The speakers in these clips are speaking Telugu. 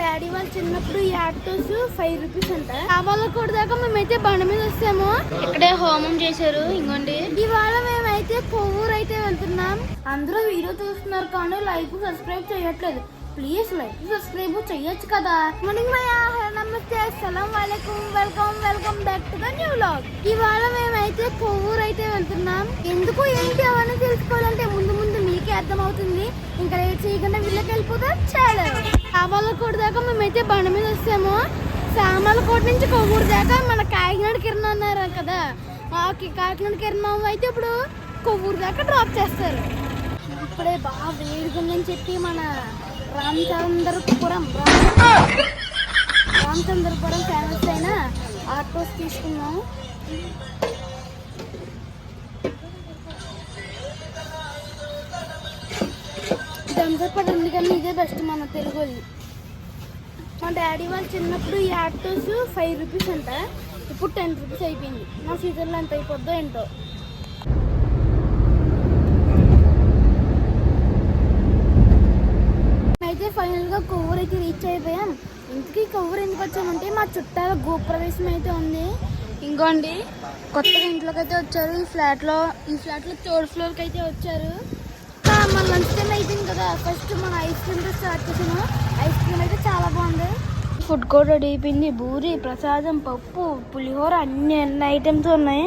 డాడీ వాళ్ళు చిన్నప్పుడు ఈ ఆటోస్ ఫైవ్ రూపీస్ అంట. కావాల కూడా దాకా మేమైతే బండి మీద వస్తాము ఇక్కడే హోమం చేశారు ఇంకోండి ఇవాళ మేమైతే కొవ్వూరు అయితే వెళ్తున్నాం. అందరూ వీడియో చూస్తున్నారు కానీ లైక్ సబ్స్క్రైబ్ చేయట్లేదు. ప్లీజ్ లైక్ సబ్స్క్రైబ్ చేయొచ్చు కదా. మార్నింగ్ భయ్యా నమస్తే అస్సలం వాలేకుం welcome welcome back to the new vlog. ఇవాళ మేమైతే కొవ్వూరు అయితే వెళ్తున్నాం. ఎందుకు ఏంటి అవన్నీ తెలుసుకోవాలంటే ముందు ముందు మీకే అర్థమవుతుంది. ఇంకా లేట్ చేయకుండా వీళ్ళకి వెళ్ళిపోతాం చాలా కావాలకోట దాకా మేమైతే బండి మీద వస్తాము. సామాలకోట నుంచి కొవ్వూరు దాకా మన కాకినాడ కిరణం అన్నారు కదా. ఆ కాకినాడ కిరణం అయితే ఇప్పుడు కొవ్వూరు దాకా డ్రాప్ చేస్తారు. ఇప్పుడే బాగా వేడిగా ఉందని చెప్పి మన రామచంద్రపురం రామచంద్రపురం ఫేమస్ అయిన ఆటోస్ తీసుకున్నాం. దంసపడి ఉంది కానీ ఇదే బెస్ట్ మన తెలుగుది. మా డాడీ వాళ్ళు చిన్నప్పుడు ఈ ఆటోస్ ఫైవ్ రూపీస్ అంట. ఇప్పుడు టెన్ రూపీస్ అయిపోయింది. నా సీజన్లో ఎంత అయిపోద్దో ఏంటో. అయితే ఫైనల్గా కొవ్వూరు అయితే రీచ్ అయిపోయాం. ఇంతకీ కొవ్వూరు ఎందుకు వచ్చామంటే మా చుట్టాల గోప్రవేశం అయితే ఉంది. ఇంకోండి కొత్తగా ఇంట్లోకి అయితే వచ్చారు. ఈ ఫ్లాట్లో ఈ ఫ్లాట్లో థర్డ్ ఫ్లోర్కి అయితే వచ్చారు. మన లంచ్ టైం అయిపోయింది కదా. ఫస్ట్ మన ఐస్ క్రీమ్తో స్టార్ట్ చేసాము ఐస్ క్రీమ్ అయితే చాలా బాగుంది. ఫుడ్ కోర్ట్ రెడీ అయిపోయింది. బూరి ప్రసాదం పప్పు పులిహోర అన్ని అన్ని ఐటమ్స్ ఉన్నాయి.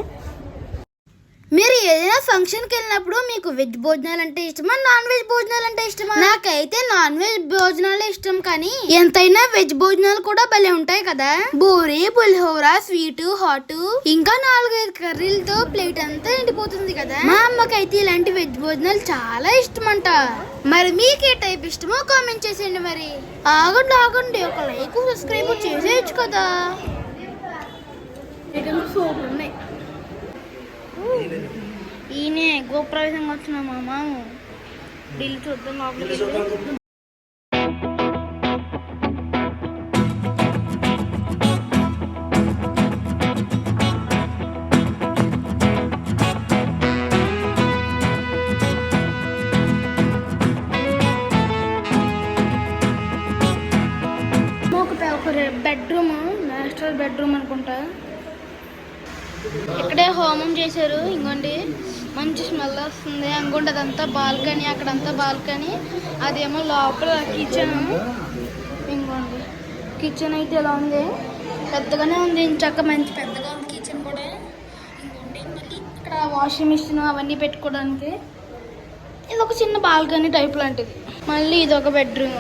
మీరు ఏదైనా ఫంక్షన్కి వెళ్ళినప్పుడు మీకు వెజ్ భోజనాలు అంటే ఇష్టమా నాన్ వెజ్ భోజనాలు అంటే ఇష్టమా? నాకైతే నాన్ వెజ్ భోజనాలే ఇష్టం కానీ ఎంతైనా వెజ్ భోజనాలు కూడా భలే ఉంటాయి కదా. బూరి పులిహోర స్వీట్ హాట్ ఇంకా నాలుగైదు కర్రీలతో ప్లేట్ అంతా నిండిపోతుంది కదా. మా అమ్మకైతే ఇలాంటి వెజ్ భోజనాలు చాలా ఇష్టం అంట మరి మీకు ఏ టైప్ ఇష్టమో కామెంట్ చేసేయండి మరి. ఆగండి ఆగండి ఒక లైక్ సబ్స్క్రైబ్ చేసేయచ్చు కదా. సూపర్ ఉన్నాయి. ఈయనే గోప్రవేశం వచ్చిన మా మామ. ఢిల్లీ చూద్దాం లోపలికి ఒక బెడ్రూమ్ మాస్టర్ బెడ్రూమ్ అనుకుంటా. ఇక్కడే హోమం చేశారు. ఇంకోండి మంచి స్మెల్ వస్తుంది. అనుకోండి అదంతా బాల్కనీ అక్కడంతా బాల్కనీ. అదేమో లోపల కిచెన్ ఇంకోండి కిచెన్ అయితే ఇలా ఉంది? పెద్దగానే ఉంది. చక్క మంచి పెద్దగా ఉంది కిచెన్ కూడా. ఇంకోండి ఇక్కడ వాషింగ్ మిషన్ అవన్నీ పెట్టుకోవడానికి. ఇది ఒక చిన్న బాల్కనీ టైప్ లాంటిది. మళ్ళీ ఇది ఒక బెడ్రూమ్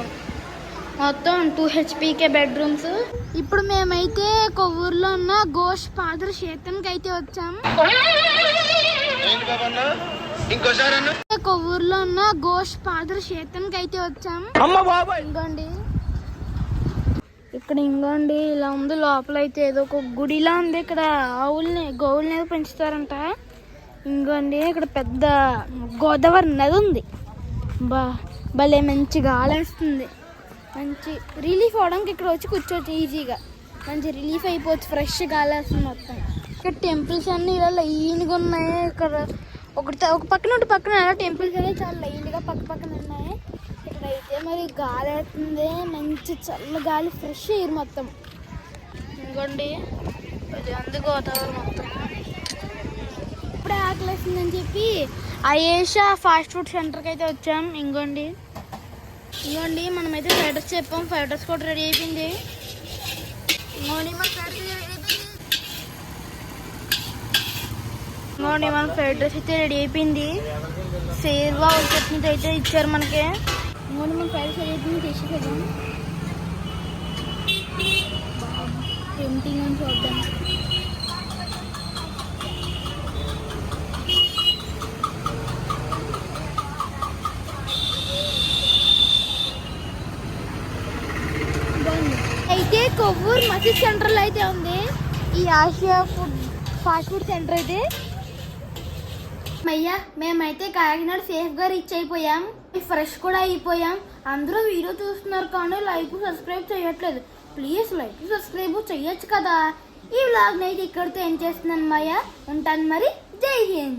మొత్తం టూ హెచ్పికే బెడ్రూమ్స్ ఇప్పుడు మేమైతే కొవ్వు ఘోష్ పాదర్ క్షేత్రంకి అయితే వచ్చాం. ఏంటి బాబన్న? ఇంకోసారి అన్న. కొవ్వూరులో ఉన్న ఘోష్ పాదర్ క్షేత్రంకి అయితే వచ్చాం. అమ్మ బాబాయ్! ఇంకోండి ఇక్కడ ఇంకోండి ఇలా ఉంది. లోపల అయితే ఏదో ఒక గుడిలా ఉంది. ఇక్కడ ఆవుల్ని గోవుల్ని ఏదో పెంచుతారంట. ఇంకోండి ఇక్కడ పెద్ద గోదావరి నది ఉంది. బా భలే మంచి గాలి వేస్తుంది మంచి రిలీఫ్ అవడానికి ఇక్కడ వచ్చి కూర్చోవచ్చు ఈజీగా. మంచి రిలీఫ్ అయిపోవచ్చు ఫ్రెష్ గాలేస్తుంది మొత్తం. ఇక్కడ టెంపుల్స్ అన్ని ఇలా లైన్గా ఉన్నాయి. ఇక్కడ ఒకటి ఒక పక్కన ఒకటి పక్కన టెంపుల్స్ అనేవి చాలా లైన్గా పక్క పక్కన ఉన్నాయి. ఇక్కడ అయితే మరి గాలి అవుతుంది. మంచి చల్ల గాలి ఫ్రెష్ ఎయిర్ మొత్తం. ఇంకోండి. అది ఉంది గోదావరి మొత్తం. ఇప్పుడే ఆకలిస్తుందని చెప్పి అయేషా ఫాస్ట్ ఫుడ్ సెంటర్కి అయితే వచ్చాం. ఇంకోండి. ఇంకోండి మనమైతే ఫ్రైడ్ రైస్ చెప్పాం. ఫ్రైడ్ రైస్ కూడా రెడీ అయిపోయింది. ఇంకోండి మన ఫ్రైడ్ రైస్ అయితే రెడీ అయిపోయింది. సేర్వా చట్నీ అయితే ఇచ్చారు మనకి. ఇంకోండి మన ఫ్రైడ్ రైస్ అయిపోయింది చేసేసాం పెయింటింగ్ అని చూద్దాం. ఊరు మసీద్ సెంటర్లో అయితే ఉంది. ఈ Asia food fast food centre అయితే అయ్యా మేమైతే కాకినాడ సేఫ్గా రీచ్ అయిపోయాం. ఫ్రెష్ కూడా అయిపోయాం. అందరూ వీడియో చూస్తున్నారు కానీ లైక్ సబ్స్క్రైబ్ చేయట్లేదు. ప్లీజ్ లైక్ సబ్స్క్రైబ్ చేయొచ్చు కదా. ఈ వ్లాగ్ అయితే ఇక్కడితో ఏం చేస్తున్నాను మయ్యా ఉంటాను మరి. జై హింద్.